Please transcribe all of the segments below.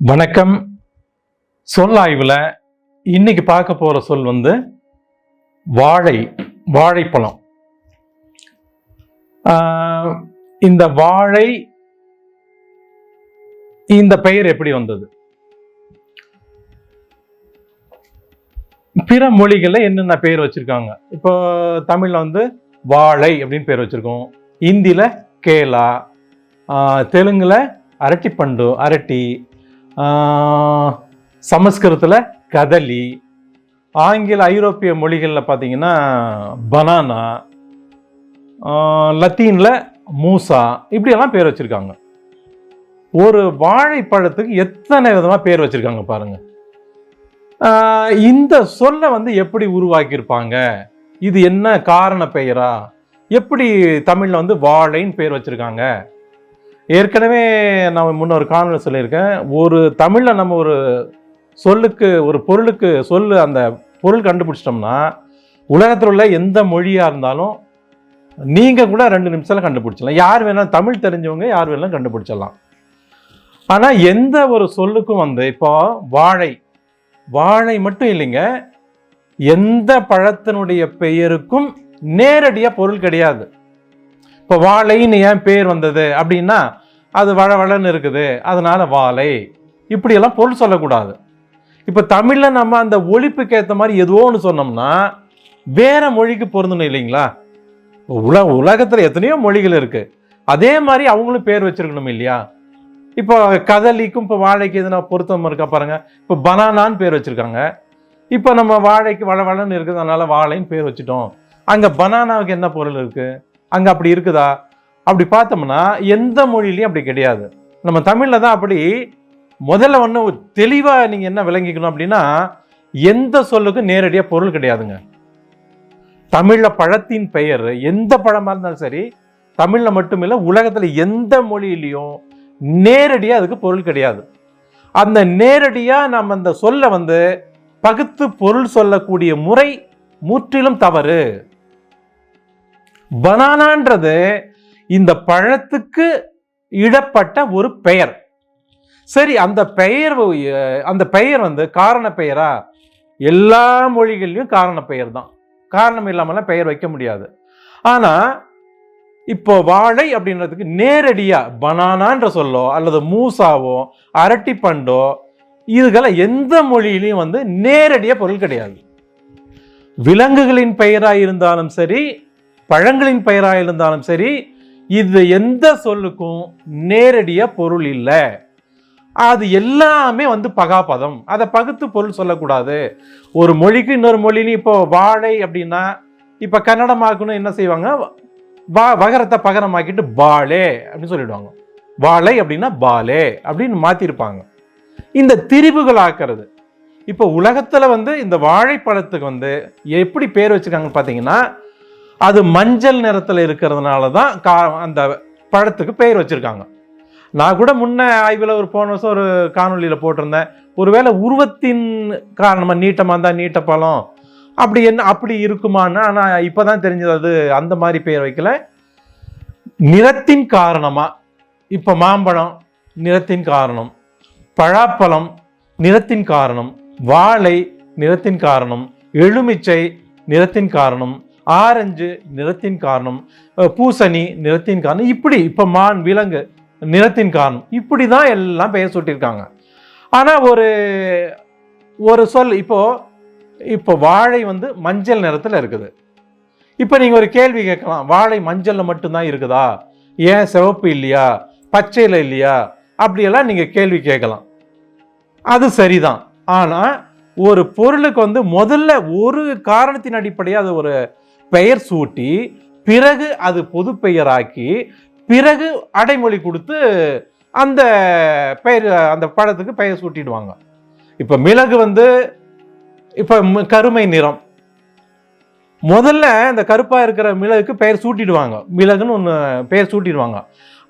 வணக்கம். சொல் ஆய்வில் இன்னைக்கு பார்க்க போகிற சொல் வந்து வாழை வாழைப்பழம். இந்த வாழை இந்த பெயர் எப்படி வந்தது? பிற மொழிகளில் என்னென்ன பெயர் வச்சுருக்காங்க? இப்போ தமிழில் வந்து வாழை அப்படின்னு பேர் வச்சுருக்கோம். ஹிந்தியில் கேலா தெலுங்கில் அரட்டிப்பண்டு அரட்டி சமஸ்கிருதத்தில் கதலி. ஆங்கில ஐரோப்பிய மொழிகளில் பார்த்தீங்கன்னா பனானா லத்தீனில் மூசா இப்படியெல்லாம் பேர் வச்சுருக்காங்க. ஒரு வாழைப்பழத்துக்கு எத்தனை விதமாக பேர் வச்சுருக்காங்க பாருங்கள் இந்த சொல்லை வந்து எப்படி உருவாக்கியிருப்பாங்க? இது என்ன காரண பெயரா? எப்படி தமிழில் வந்து வாழைன்னு பேர் வச்சுருக்காங்க? ஏற்கனவே நான் முன்ன ஒரு காணொலி சொல்லியிருக்கேன். ஒரு தமிழில் நம்ம ஒரு சொல்லுக்கு ஒரு பொருளுக்கு சொல்லு அந்த பொருள் கண்டுபிடிச்சிட்டோம்னா உலகத்தில் உள்ள எந்த மொழியாக இருந்தாலும் நீங்கள் கூட ரெண்டு நிமிஷத்தில் கண்டுபிடிச்சிடலாம். யார் வேணாலும் தமிழ் தெரிஞ்சவங்க யார் வேணாலும் கண்டுபிடிச்சிடலாம். ஆனால் எந்த ஒரு சொல்லுக்கும் வந்து இப்போ வாழை வாழை மட்டும் இல்லைங்க எந்த பழத்தினுடைய பெயருக்கும் நேரடியாக பொருள் கிடையாது. இப்போ வாழைன்னு ஏன் பேர் வந்தது அப்படின்னா அது வழவழன்னு இருக்குது. அதனால வாழை. இப்படியெல்லாம் பொருள் சொல்லக்கூடாது. இப்போ தமிழில் நம்ம அந்த ஒழிப்புக்கு ஏற்ற மாதிரி எதுவோ ஒன்று சொன்னோம்னா வேற மொழிக்கு பொருந்தணும் இல்லைங்களா? உல உலகத்தில் எத்தனையோ மொழிகள் இருக்குது அதே மாதிரி அவங்களும் பேர் வச்சிருக்கணும் இல்லையா? இப்போ கதலிக்கும் இப்போ வாழைக்கு எதுனா பொருத்தம் இருக்கா பாருங்க. இப்போ பனானான்னு பேர் வச்சுருக்காங்க. இப்போ நம்ம வாழைக்கு வள வளன்னு இருக்குது அதனால் வாழைன்னு பேர் வச்சுட்டோம். அங்கே பனானாவுக்கு என்ன பொருள் இருக்குது அங்கே அப்படி இருக்குதா? அப்படி பார்த்தோம்னா எந்த மொழியிலையும் அப்படி கிடையாது. நம்ம தமிழில் தான் அப்படி முதல்ல ஒன்று தெளிவாக நீங்கள் என்ன விளங்கிக்கணும் அப்படின்னா எந்த சொல்லுக்கும் நேரடியாக பொருள் கிடையாதுங்க. தமிழில் பழத்தின் பெயர் எந்த பழமாக இருந்தாலும் சரி தமிழில் மட்டுமில்லை உலகத்தில் எந்த மொழியிலையும் நேரடியாக அதுக்கு பொருள் கிடையாது. அந்த நேரடியாக நம்ம அந்த சொல்லை வந்து பகுத்து பொருள் சொல்லக்கூடிய முறை முற்றிலும் தவறு. பனானான்றது இந்த பழத்துக்கு இடப்பட்ட ஒரு பெயர். சரி அந்த பெயர் அந்த பெயர் வந்து காரண பெயரா? எல்லா மொழிகள்லையும் காரண பெயர் தான். காரணம் இல்லாமலாம் பெயர் வைக்க முடியாது. ஆனால் இப்போ வாழை அப்படின்றதுக்கு நேரடியாக பனானான்ற சொல்லோ அல்லது மூசாவோ அரட்டிப்பண்டோ இதுக்கெல்லாம் எந்த மொழியிலையும் வந்து நேரடியாக பொருள் கிடையாது. விலங்குகளின் பெயராக இருந்தாலும் சரி பழங்களின் பெயராக இருந்தாலும் சரி இது எந்த சொல்லுக்கும் நேரடியாக பொருள் இல்லை. அது எல்லாமே வந்து பகாபதம். அதை பகுத்து பொருள் சொல்லக்கூடாது. ஒரு மொழிக்கு இன்னொரு மொழின்னு இப்போ வாழை அப்படின்னா இப்போ கன்னடமாக்குன்னு என்ன செய்வாங்க? வா வகரத்தை பகரமாக்கிட்டு பாலே அப்படின்னு சொல்லிடுவாங்க. வாழை அப்படின்னா பாலே அப்படின்னு மாற்றிருப்பாங்க இந்த திரிவுகள் ஆக்கிறது. இப்போ உலகத்தில் வந்து இந்த வாழைப்பழத்துக்கு வந்து எப்படி பேர் வச்சுருக்காங்கன்னு பார்த்தீங்கன்னா அது மஞ்சள் நிறத்தில் இருக்கிறதுனால தான் கா அந்த பழத்துக்கு பெயர் வச்சுருக்காங்க. நான் கூட முன்ன ஆய்வில் ஒரு போன வருஷம் ஒரு காணொளியில் போட்டிருந்தேன். ஒருவேளை உருவத்தின் காரணமாக நீட்டமாக இருந்தால் நீட்ட பழம். அப்படி என்ன அப்படி இருக்குமான்னு ஆனால் இப்போ தான் தெரிஞ்சது அது அந்த மாதிரி பெயர் வைக்கல. நிறத்தின் காரணமாக இப்போ மாம்பழம் நிறத்தின் காரணம். பழாப்பழம் நிறத்தின் காரணம். வாழை நிறத்தின் காரணம். எலுமிச்சை நிறத்தின் காரணம். ஆரஞ்சு நிறத்தின் காரணம் பூசணி நிறத்தின் காரணம் இப்படி இப்போ மான் விலங்கு நிறத்தின் காரணம் இப்படி தான் எல்லாம் பெயர் சூட்டியிருக்காங்க. ஆனால் ஒரு ஒரு சொல் இப்போது இப்போ வாழை வந்து மஞ்சள் நிறத்தில் இருக்குது. இப்போ நீங்கள் ஒரு கேள்வி கேட்கலாம் வாழை மஞ்சளில் மட்டும்தான் இருக்குதா? ஏன் சிவப்பு இல்லையா? பச்சையில் இல்லையா? அப்படியெல்லாம் நீங்கள் கேள்வி கேட்கலாம். அது சரிதான். ஆனால் ஒரு பொருளுக்கு வந்து முதல்ல ஒரு காரணத்தின் அடிப்படையாக அது ஒரு பெயர் சூட்டி பிறகு அது பொது பெயராக்கி பிறகு அடைமொழி கொடுத்து அந்த பெயர் அந்த பழத்துக்கு பெயர் சூட்டிடுவாங்க. இப்போ மிளகு வந்து இப்போ ம- கருமை நிறம். முதல்ல இந்த கருப்பாக இருக்கிற மிளகுக்கு பெயர் சூட்டிடுவாங்க. மிளகுன்னு ஒன்று பெயர் சூட்டிடுவாங்க.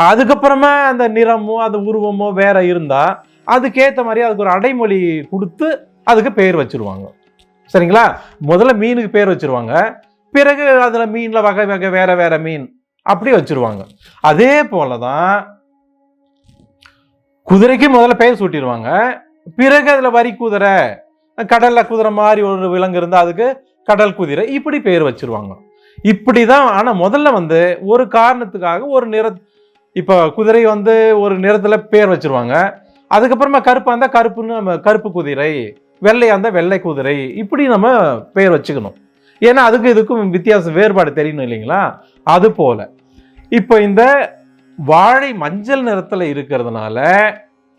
அதுக்கப்புறமா அந்த நிறமோ அந்த உருவமோ வேற இருந்தால் அதுக்கேற்ற மாதிரி அதுக்கு ஒரு அடைமொழி கொடுத்து அதுக்கு பெயர் வச்சிருவாங்க. சரிங்களா? முதல்ல மீனுக்கு பேர் வச்சிருவாங்க. பிறகு அதில் மீனில் வகை வகை வேற வேற மீன். அப்படி வச்சிருவாங்க. அதே போலதான் குதிரைக்கு முதல்ல பெயர் சூட்டிடுவாங்க. பிறகு அதில் வரி குதிரை கடலில் குதிரை மாதிரி ஒரு விலங்கு இருந்தால் அதுக்கு கடல் குதிரை இப்படி பெயர் வச்சிருவாங்க. இப்படிதான் ஆனால் முதல்ல வந்து ஒரு காரணத்துக்காக ஒரு நிற இப்போ குதிரை வந்து ஒரு நிறத்தில் பேர் வச்சிருவாங்க. அதுக்கப்புறமா கருப்பாக இருந்தால் கருப்புன்னு நம்ம கருப்பு குதிரை வெள்ளையாக இருந்தால் வெள்ளை குதிரை இப்படி நம்ம பெயர் வச்சுக்கணும். ஏன்னா அதுக்கு இதுக்கும் வித்தியாசம் வேறுபாடு தெரியணும் இல்லைங்களா? அது போல. இப்போ இந்த வாழை மஞ்சள் நிறத்தில் இருக்கிறதுனால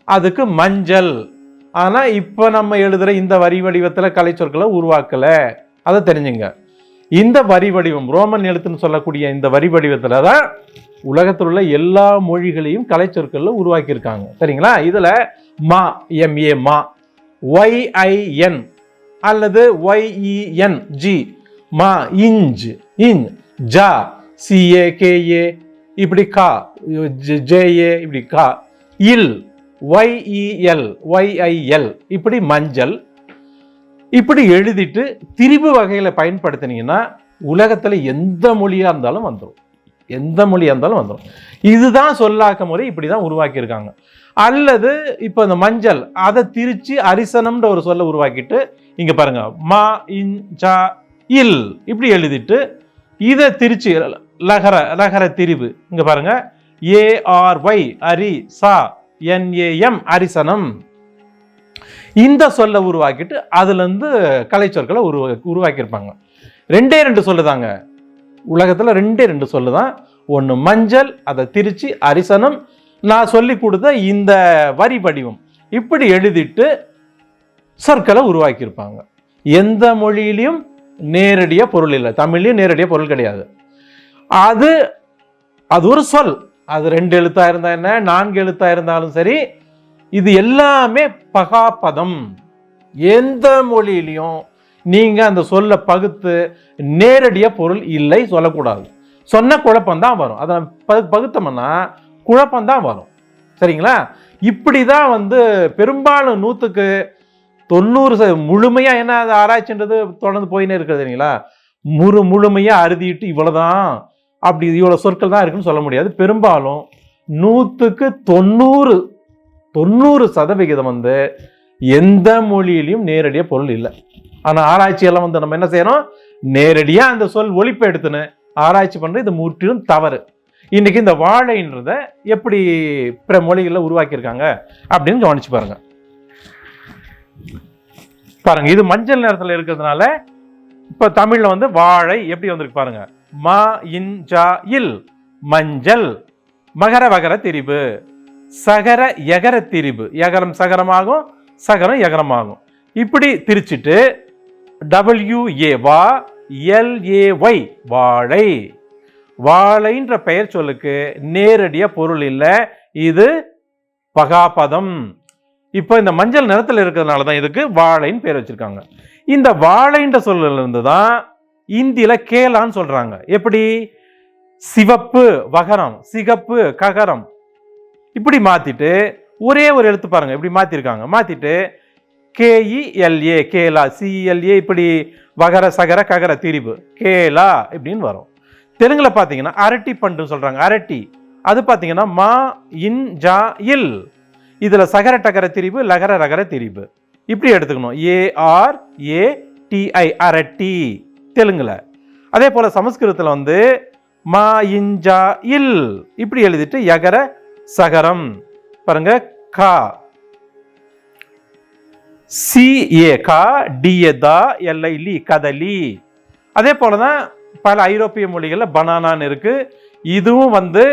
அதுக்கு மஞ்சள். ஆனால் இப்போ நம்ம எழுதுகிற இந்த வரி வடிவத்தில் கலை சொற்களை உருவாக்கல. அதை தெரிஞ்சுங்க. இந்த வரி வடிவம் ரோமன் எழுத்துன்னு சொல்லக்கூடிய இந்த வரி வடிவத்தில் தான் உலகத்தில் உள்ள எல்லா மொழிகளையும் கலை உருவாக்கியிருக்காங்க. சரிங்களா? இதில் மா எம்ஏ மா. ஒய்ஐஎன் அல்லது ஒய்இஎன் ஜி. மா இஞ்ச் இன் ஜா சிஏ கேஏ இப்படி கா ஜேஏ இப்படி கா. இல் ஒய்இஎல் ஒய்ஐஎல் இப்படி மஞ்சள். இப்படி எழுதிட்டு திரிபு வகையில் பயன்படுத்தினீங்கன்னா உலகத்தில் எந்த மொழியாக இருந்தாலும் வந்துடும் எந்த மொழியாக இருந்தாலும் வந்துடும் இதுதான் சொல்லாக்க முறை இப்படி தான் உருவாக்கியிருக்காங்க. அல்லது இப்போ இந்த மஞ்சள் அதை திரிச்சு அரிசனம்ன்ற ஒரு சொல்ல உருவாக்கிட்டு இங்கே பாருங்க மா இன் ஜா இல். இப்படி எழுதிட்டு இதை திரிச்சு லகர லகர திரிவு. இங்கே பாருங்க. ஏஆர் ஒய் அரி சா என்ஏஎம் அரிசனம். இந்த சொல்ல உருவாக்கிட்டு அதுலேருந்து கலைச்சொற்களை கலை சொற்களை உருவா உருவாக்கியிருப்பாங்க. ரெண்டே ரெண்டு சொல்லுதாங்க. உலகத்தில் ரெண்டே ரெண்டு சொல்லு தான் ஒன்று மஞ்சள் அதை திருச்சி அரிசனம். நான் சொல்லி கொடுத்த இந்த வரி வடிவம். இப்படி எழுதிட்டு சொற்களை உருவாக்கியிருப்பாங்க. எந்த மொழியிலையும் நேரடியாக பொருள் இல்லை. தமிழ்லேயும் நேரடியாக பொருள் கிடையாது. அது அது ஒரு சொல். அது ரெண்டு எழுத்தாக இருந்தால் என்ன? நான்கு எழுத்தாக இருந்தாலும் சரி இது எல்லாமே பகாபதம். எந்த மொழியிலையும் நீங்கள் அந்த சொல்ல பகுத்து நேரடியாக பொருள் இல்லை சொல்லக்கூடாது. சொன்ன குழப்பம்தான் வரும். அதை பகு பகுத்தோம்னா குழப்பம்தான் வரும். சரிங்களா? இப்படி தான் வந்து பெரும்பாலும் நூற்றுக்கு தொண்ணூறு முழுமையாக என்ன அது ஆராய்ச்சின்றது தொடர்ந்து போயினே இருக்குது சரிங்களா முழு முழுமையாக அறுதிட்டு இவ்வளோதான் அப்படி இவ்வளோ சொற்கள் தான் இருக்குன்னு சொல்ல முடியாது. பெரும்பாலும் நூற்றுக்கு தொண்ணூறு தொண்ணூறு சதவிகிதம் வந்து எந்த மொழியிலையும் நேரடியாக பொருள் இல்லை. ஆனால் ஆராய்ச்சியெல்லாம் வந்து நம்ம என்ன செய்யறோம்? நேரடியாக அந்த சொல் ஒழிப்பு எடுத்துன்னு ஆராய்ச்சி பண்ணுறது இது முற்றிலும் தவறு. இன்றைக்கி இந்த வாழைன்றத எப்படி பிற மொழிகளில் உருவாக்கியிருக்காங்க அப்படின்னு கவனிச்சு பாருங்கள் பாருங்க இது மஞ்சள் நிறத்தில் இருக்கிறதுனால இப்போ தமிழில் வந்து வாழை எப்படி வந்திருக்கு பாருங்க. மா இன் ஜா இல். மஞ்சள் மகர வகர திரிபு. சகர எகர திரிபு. எகரம் சகரமாகும் சகரம் எகரமாகும் இப்படி திரிச்சிட்டு டபிள்யூ ஏ வா எல்ஏ ஒய் வாழை. வாழைன்ற பெயர் சொல்லுக்கு நேரடியாக பொருள் இல்லை இது பகாபதம். இப்போ இந்த மஞ்சள் நிறத்தில் இருக்கிறதுனால தான் இதுக்கு வாழைன்னு பேர் வச்சுருக்காங்க. இந்த வாழைன்ற சொல்லிலிருந்து தான் இந்தியில் கேலான்னு சொல்கிறாங்க எப்படி? சிவப்பு வகரம் சிகப்பு ககரம். இப்படி மாற்றிட்டு ஒரே ஒரு எழுத்து பாருங்கள் இப்படி மாற்றிருக்காங்க மாற்றிட்டு கேஇஎல்ஏ கேலா சிஎல்ஏ இப்படி வகர சகர ககர திரிவு கேலா இப்படின்னு வரும். தெலுங்கில் பார்த்தீங்கன்னா அரட்டி பண்டுன்னு சொல்கிறாங்க அரட்டி. அது பார்த்தீங்கன்னா மா இன் ஜா இல். இதில் சகர டகர திரிபு லகர ரகர திரிபு. இப்படி எடுத்துக்கணும். ஏஆர் ஏ டிஐ அரட்டி தெலுங்கில். அதே போல் சமஸ்கிருதத்தில் வந்து மா இஞ்சா இல். இப்படி எழுதிட்டு யகர சகரம். பாருங்க கா. சி ஏ கா டிஏ தா எல்ஐ லி கதலி அதே போல தான் பல ஐரோப்பிய மொழிகளில் பனானான்னு இருக்குது இதுவும் வந்து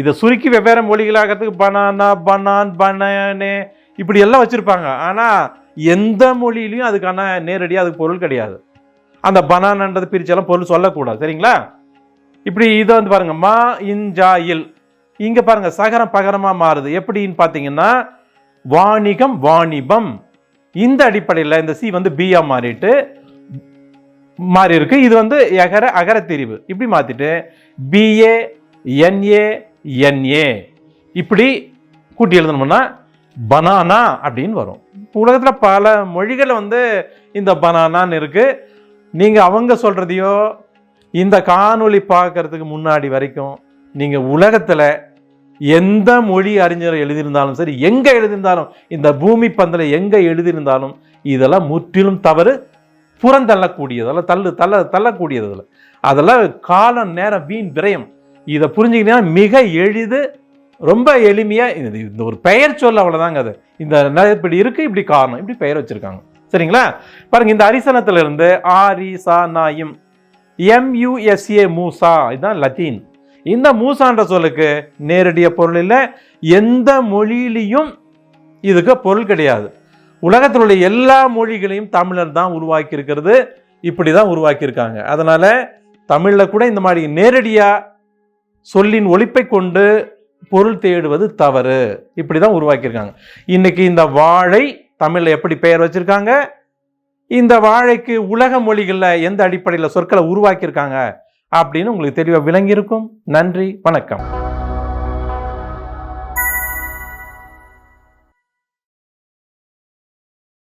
இதை சுருக்கி வெவ்வேறு மொழிகளாகிறதுக்கு பனானா பனான் பனானே இப்படி எல்லாம் வச்சுருப்பாங்க. ஆனால் எந்த மொழியிலையும் அதுக்கான நேரடியாக அதுக்கு பொருள் கிடையாது. அந்த பனானன்றது பிரிச்செல்லாம் பொருள் சொல்லக்கூடாது. சரிங்களா? இப்படி இதை வந்து பாருங்கள் மா இன்ஜா இல். பாருங்கள் சகரம் பகரமாக மாறுது. எப்படின்னு பார்த்தீங்கன்னா வாணிகம் வாணிபம். இந்த அடிப்படையில் இந்த சி வந்து பியா மாறிட்டு மாறி இருக்கு இது வந்து எகர அகர தெரிவு இப்படி மாற்றிட்டு பிஏ என்ஏ என்ஏ இப்படி கூட்டி எழுதணும்னா பனானா அப்படின்னு வரும். உலகத்தில் பல மொழிகள் வந்து இந்த பனானான்னு இருக்குது நீங்கள் அவங்க சொல்கிறதையோ இந்த காணொளி பார்க்கறதுக்கு முன்னாடி வரைக்கும் நீங்கள் உலகத்தில் எந்த மொழி அறிஞர் எழுதியிருந்தாலும் சரி எங்கே எழுதியிருந்தாலும் இந்த பூமி பந்தில் எங்கே எழுதியிருந்தாலும் இதெல்லாம் முற்றிலும் தவறு புறந்தள்ளக்கூடியது அதெல்லாம் தள்ளு தள்ள தள்ளக்கூடியது அதில் அதெல்லாம் காலம் நேரம் வீண் விரயம். இதை புரிஞ்சுக்கிட்டீங்கன்னா மிக எளிது ரொம்ப எளிமையாக இது இந்த ஒரு பெயர் சொல்ல அவ்வளோதாங்க அது. இந்த இப்படி இருக்குது இப்படி காரணம் இப்படி பெயர் வச்சுருக்காங்க. சரிங்களா? பாருங்கள் இந்த அரிசனத்திலிருந்து ஆரி சா நாயும் எம்யூஎஸ்ஏ மூசா இதுதான் லத்தீன். இந்த மூசான்ற சொல்லுக்கு நேரடிய பொருள் இல்லை எந்த மொழியிலையும் இதுக்கு பொருள் கிடையாது. உலகத்தில் உள்ள எல்லா மொழிகளையும் தமிழர் தான் உருவாக்கி இருக்கிறது இப்படி தான் உருவாக்கியிருக்காங்க. அதனால் தமிழில் கூட இந்த மாதிரி நேரடியாக சொல்லின் ஒழிப்பை கொண்டு பொருள் தேடுவது தவறு. இப்படி தான் உருவாக்கியிருக்காங்க. இன்னைக்கு இந்த வாழை தமிழில் எப்படி பெயர் வச்சிருக்காங்க? இந்த வாழைக்கு உலக மொழிகளில் எந்த அடிப்படையில் சொற்களை உருவாக்கியிருக்காங்க? அப்படின்னு உங்களுக்கு தெளிவாக விளங்கியிருக்கும். நன்றி வணக்கம்.